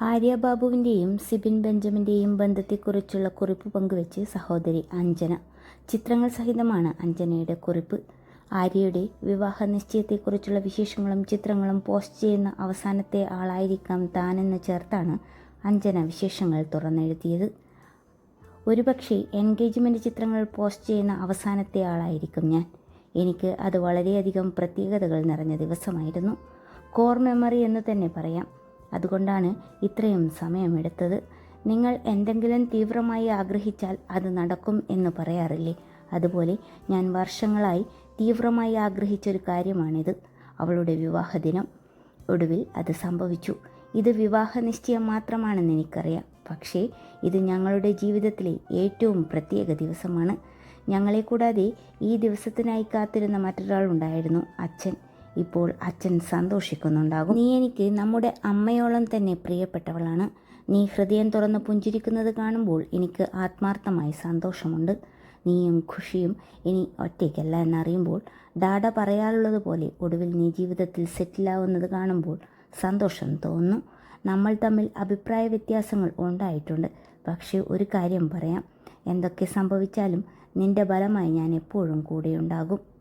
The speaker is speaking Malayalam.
ആര്യ ബാബുവിന്റെയും സിബിൻ ബെഞ്ചമിന്റെയും ബന്ധത്തെക്കുറിച്ചുള്ള കുറിപ്പ് പങ്കുവെച്ച് സഹോദരി അഞ്ജന. ചിത്രങ്ങൾ സഹിതമാണ് അഞ്ജനയുടെ കുറിപ്പ്. ആര്യയുടെ വിവാഹ നിശ്ചയത്തെക്കുറിച്ചുള്ള വിശേഷങ്ങളും ചിത്രങ്ങളും പോസ്റ്റ് ചെയ്യുന്ന അവസാനത്തെ ആളായിരിക്കാം താനെന്ന് ചേർത്താണ് അഞ്ജന വിശേഷങ്ങൾ തുറന്നെഴുതിയത്. ഒരുപക്ഷെ എൻഗേജ്മെന്റ് ചിത്രങ്ങൾ പോസ്റ്റ് ചെയ്യുന്ന അവസാനത്തെ ആളായിരിക്കും ഞാൻ. എനിക്ക് അത് വളരെയധികം പ്രത്യേകതകൾ നിറഞ്ഞ ദിവസമായിരുന്നു. കോർ മെമ്മറി എന്ന് തന്നെ പറയാം. അതുകൊണ്ടാണ് ഇത്രയും സമയമെടുത്തത്. നിങ്ങൾ എന്തെങ്കിലും തീവ്രമായി ആഗ്രഹിച്ചാൽ അത് നടക്കും എന്ന് പറയാറില്ലേ? അതുപോലെ ഞാൻ വർഷങ്ങളായി തീവ്രമായി ആഗ്രഹിച്ചൊരു കാര്യമാണിത്. അവളുടെ വിവാഹദിനം ഒടുവിൽ അത് സംഭവിച്ചു. ഇത് വിവാഹ നിശ്ചയം മാത്രമാണെന്ന് എനിക്കറിയാം. പക്ഷേ ഇത് ഞങ്ങളുടെ ജീവിതത്തിലെ ഏറ്റവും പ്രത്യേക ദിവസമാണ്. ഞങ്ങളെ കൂടാതെ ഈ ദിവസത്തിനായി കാത്തിരുന്ന മറ്റൊരാളുണ്ടായിരുന്നു അച്ഛൻ. ഇപ്പോൾ അച്ഛൻ സന്തോഷിക്കുന്നുണ്ടാകും. നീ എനിക്ക് നമ്മുടെ അമ്മയോളം തന്നെ പ്രിയപ്പെട്ടവളാണ്. നീ ഹൃദയം തുറന്ന് പുഞ്ചിരിക്കുന്നത് കാണുമ്പോൾ എനിക്ക് ആത്മാർത്ഥമായി സന്തോഷമുണ്ട്. നീയും ഖുഷിയും ഇനി ഒറ്റയ്ക്കല്ല എന്നറിയുമ്പോൾ ഡാഡ പറയാറുള്ളത് പോലെ ഒടുവിൽ നീ ജീവിതത്തിൽ സെറ്റിലാവുന്നത് കാണുമ്പോൾ സന്തോഷം തോന്നുന്നു നമ്മൾ തമ്മിൽ അഭിപ്രായ വ്യത്യാസങ്ങൾ ഉണ്ടായിട്ടുണ്ട്. പക്ഷേ ഒരു കാര്യം പറയാം. എന്തൊക്കെ സംഭവിച്ചാലും നിന്റെ ബലമായി ഞാൻ എപ്പോഴും കൂടെയുണ്ടാകും.